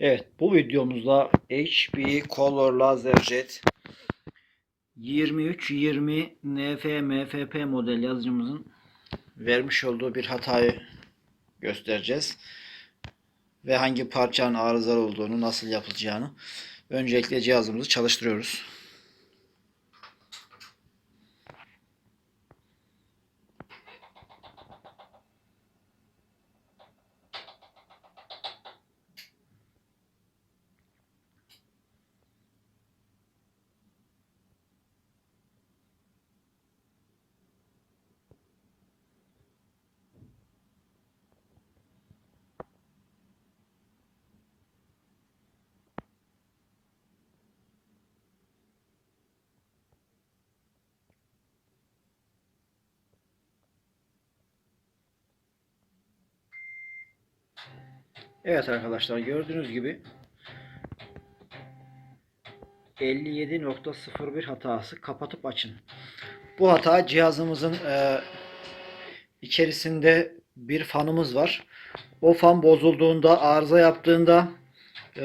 Evet bu videomuzda HP Color Laserjet 2320 NF MFP model yazıcımızın vermiş olduğu bir hatayı göstereceğiz. Ve hangi parçanın arızalı olduğunu, nasıl yapılacağını. Öncelikle cihazımızı çalıştırıyoruz. Evet arkadaşlar gördüğünüz gibi 57.01 hatası kapatıp açın. Bu hata cihazımızın e, içerisinde bir fanımız var. O fan bozulduğunda, arıza yaptığında e,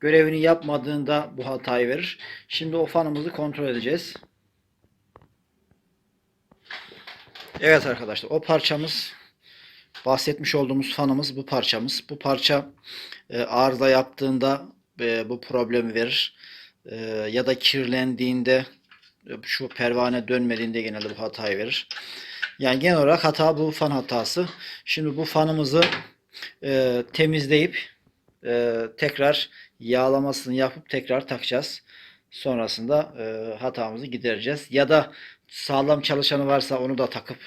görevini yapmadığında bu hatayı verir. Şimdi o fanımızı kontrol edeceğiz. Evet arkadaşlar o parçamız bahsetmiş olduğumuz fanımız bu parçamız. Bu parça e, arıza yaptığında e, bu problemi verir. E, ya da kirlendiğinde e, şu pervane dönmediğinde genelde bu hatayı verir. Yani genel olarak hata bu fan hatası. Şimdi bu fanımızı e, temizleyip e, tekrar yağlamasını yapıp tekrar takacağız. Sonrasında e, hatamızı gidereceğiz. Ya da sağlam çalışanı varsa onu da takıp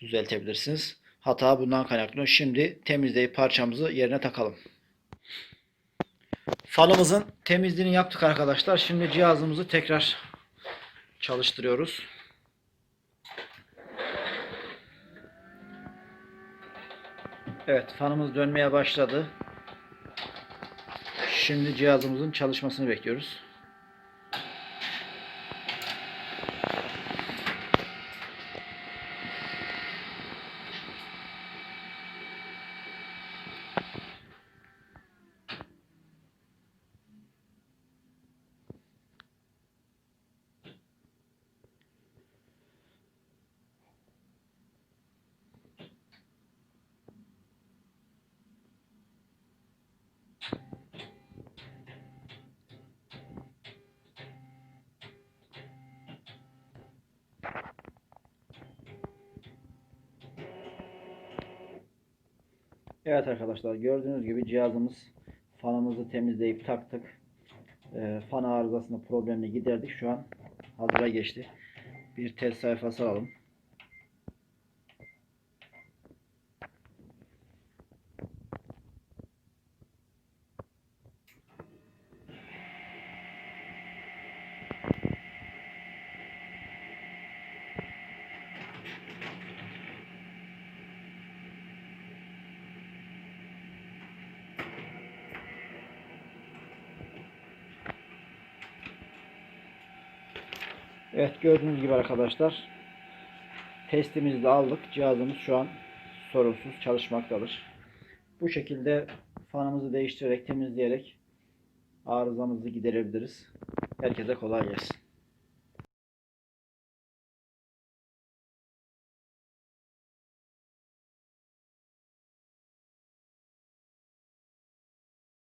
düzeltebilirsiniz. Hata bundan kaynaklanıyor. Şimdi temizleyip parçamızı yerine takalım. Fanımızın temizliğini yaptık arkadaşlar. Şimdi cihazımızı tekrar çalıştırıyoruz. Evet fanımız dönmeye başladı. Şimdi cihazımızın çalışmasını bekliyoruz. Evet arkadaşlar gördüğünüz gibi cihazımız fanımızı temizleyip taktık. Ee, fan arızasını problemini giderdik. Şu an hazıra geçti. Bir test sayfası alalım. Evet gördüğünüz gibi arkadaşlar testimizi de aldık. Cihazımız şu an sorunsuz çalışmaktadır. Bu şekilde fanımızı değiştirerek temizleyerek arızamızı giderebiliriz. Herkese kolay gelsin.